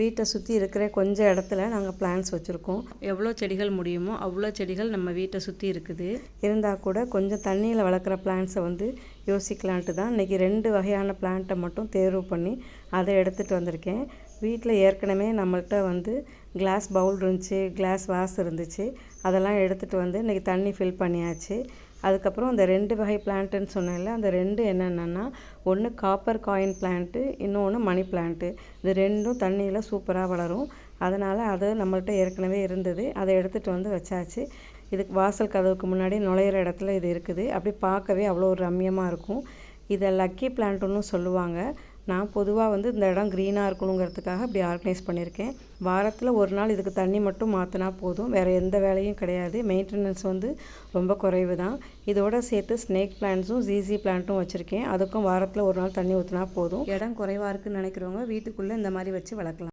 வீட்டை சுற்றி இருக்கிற கொஞ்சம் இடத்துல நாங்கள் பிளான்ஸ் வச்சுருக்கோம். எவ்வளோ செடிகள் முடியுமோ அவ்வளோ செடிகள் நம்ம வீட்டை சுற்றி இருக்குது. இருந்தால் கூட கொஞ்சம் தண்ணியில் வளர்க்குற பிளான்ஸை வந்து யோசிக்கலான்ட்டு தான் இன்றைக்கி ரெண்டு வகையான பிளான்ட்டை மட்டும் தேர்வு பண்ணி அதை எடுத்துகிட்டு வந்திருக்கேன். வீட்டில் ஏற்கனவே நம்மள்கிட்ட வந்து கிளாஸ் பவுல் இருந்துச்சு கிளாஸ் வாஸ் இருந்துச்சு. அதெல்லாம் எடுத்துகிட்டு வந்து இன்றைக்கி தண்ணி ஃபில் பண்ணியாச்சு. அதுக்கப்புறம் அந்த ரெண்டு வகை பிளான்ட்டுன்னு சொன்னேன்ல அந்த ரெண்டு என்னென்னா ஒன்று காப்பர் காயின் பிளான்ட்டு இன்னொன்று மணி பிளான்ட்டு இது ரெண்டும் தண்ணியில் சூப்பராக வளரும். அதனால் அது நம்மள்கிட்ட ஏற்கனவே இருந்தது. அதை எடுத்துகிட்டு வந்து வச்சாச்சு. இதுக்கு வாசல் கதவுக்கு முன்னாடி நுழையிற இடத்துல இது இருக்குது. அப்படி பார்க்கவே அவ்வளோ ஒரு ரம்யமாக இருக்கும். இதை லக்கி பிளான்ட்டுன்னு சொல்லுவாங்க. நான் பொதுவாக வந்து இந்த இடம் க்ரீனாக இருக்கணுங்கிறதுக்காக இப்படி ஆர்கனைஸ் பண்ணியிருக்கேன். வாரத்தில் ஒரு நாள் இதுக்கு தண்ணி மட்டும் மாற்றினா போதும். வேறு எந்த வேலையும் கிடையாது. மெயின்டெனன்ஸ் வந்து ரொம்ப குறைவு தான் இதோட சேர்த்து ஸ்னேக் பிளான்ட்ஸும் ஜிசி பிளான்ட்டும் வச்சுருக்கேன். அதுக்கும் வாரத்தில் ஒரு நாள் தண்ணி ஊற்றினா போதும். இடம் குறைவாக இருக்குன்னு நினைக்கிறவங்க வீட்டுக்குள்ளே இந்த மாதிரி வச்சு வளர்க்கலாம்.